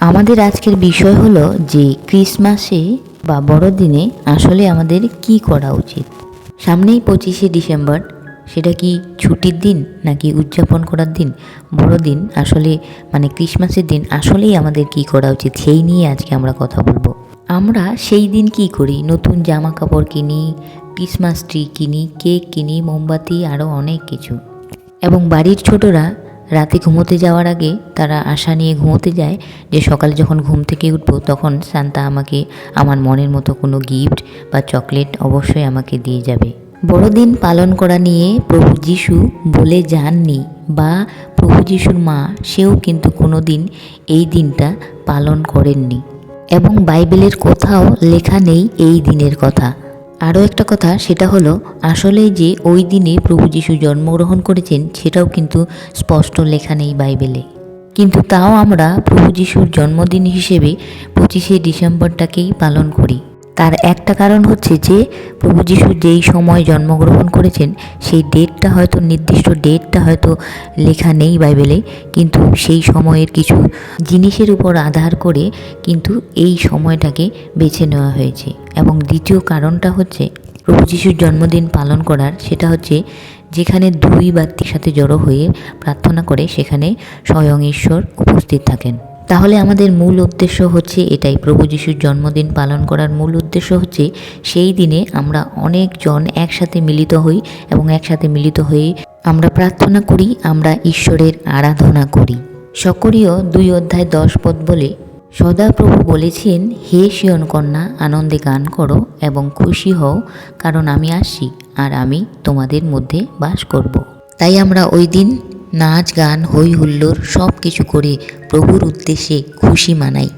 আমাদের আজকের বিষয় হলো যে ক্রিসমাসে বা বড়দিনে আসলে আমাদের কি করা উচিত? সামনেই পঁচিশে ডিসেম্বর, সেটা কি ছুটির দিন নাকি উদযাপন করার দিন? বড়দিন আসলে মানে ক্রিসমাসের দিন আসলেই আমাদের কি করা উচিত সেই নিয়ে আজকে আমরা কথা বলব। আমরা সেই দিন কি করি? নতুন জামা কাপড় কিনি, ক্রিসমাস ট্রি কিনি, কেক কিনি, মোমবাতি আরও অনেক কিছু। এবং বাড়ির ছোটরা রাতে ঘুমোতে যাওয়ার আগে তারা আশা নিয়ে ঘুমোতে যায় যে সকালে যখন ঘুম থেকে উঠবো তখন সান্তা আমাকে আমার মনের মতো কোনো গিফট বা চকলেট অবশ্যই আমাকে দিয়ে যাবে। বড়দিন পালন করা নিয়ে প্রভু যিশু বলে যাননি বা প্রভু যিশুর মা সেও কিন্তু কোনো দিন এই দিনটা পালন করেননি। এবং বাইবেলের কোথাও লেখা নেই এই দিনের কথা। আরও একটা কথা, সেটা হলো আসলে যে ওই দিনে প্রভু যিশু জন্মগ্রহণ করেছেন, সেটাও কিন্তু স্পষ্ট লেখা নেই বাইবেলে। কিন্তু তাও আমরা প্রভু যিশুর জন্মদিন হিসেবে পঁচিশে ডিসেম্বরটাকেই পালন করি। তার একটা কারণ হচ্ছে যে, প্রভু যিশু যেই সময় জন্মগ্রহণ করেছেন, সেই ডেটটা হয়তো, নির্দিষ্ট ডেটটা হয়তো লেখা নেই বাইবেলে, কিন্তু সেই সময়ের কিছু জিনিসের উপর আধার করে কিন্তু এই সময়টাকে বেছে নেওয়া হয়েছে। এবং দ্বিতীয় কারণটা হচ্ছে, প্রভু যিশুর জন্মদিন পালন করার, সেটা হচ্ছে যেখানে দুই ব্যক্তির সাথে জড়ো হয়ে প্রার্থনা করে, সেখানে স্বয়ং ঈশ্বর উপস্থিত থাকেন। তাহলে আমাদের মূল উদ্দেশ্য হচ্ছে এটাই প্রভু যিশুর জন্মদিন পালন করার মূল উদ্দেশ্য হচ্ছে সেই দিনে আমরা অনেকজন একসাথে মিলিত হই এবং একসাথে মিলিত হয়ে আমরা প্রার্থনা করি, আমরা ঈশ্বরের আরাধনা করি সকরীয় দুই অধ্যায় দশ পদ বলে সদাপ্রভু বলেছেন, হে শিয়ন কন্যা, আনন্দে গান করো এবং খুশি হও, কারণ আমি আসছি আর আমি তোমাদের মধ্যে বাস করব। তাই আমরা ওই দিন নাচ, গান হই হুল্লোড় সব কিছু করে প্রভুর উদ্দেশ্যে খুশি মানাই।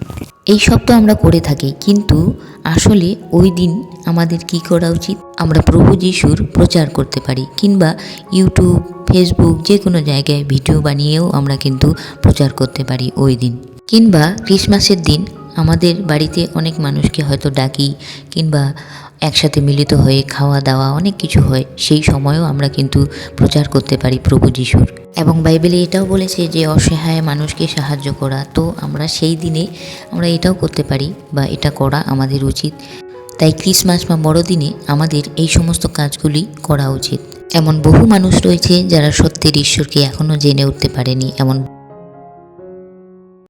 এই সব তো আমরা করে থাকি, কিন্তু আসলে ওই দিন আমাদের কি করা উচিত? আমরা প্রভু যিশুর প্রচার করতে পারি, কিংবা ইউটিউব, ফেসবুক যে কোনো জায়গায় ভিডিও বানিয়েও আমরা কিন্তু প্রচার করতে পারি ওই দিন। কিংবা ক্রিসমাসের দিন আমাদের বাড়িতে অনেক মানুষকে হয়তো ডাকি, কিংবা একসাথে মিলিত হয়ে খাওয়া দাওয়া অনেক কিছু হয়, সেই সময়ও আমরা কিন্তু প্রচার করতে পারি প্রভু যিশুর। এবং বাইবেলে এটাও বলেছে যে অসহায় মানুষকে সাহায্য করা, তো আমরা সেই দিনে আমরা এটাও করতে পারি বা এটা করা আমাদের উচিত। তাই ক্রিসমাস বা বড়দিনে আমাদের এই সমস্ত কাজগুলি করা উচিত। এমন বহু মানুষ রয়েছে যারা সত্যের ঈশ্বরকে এখনও জেনে উঠতে পারেনি, এমন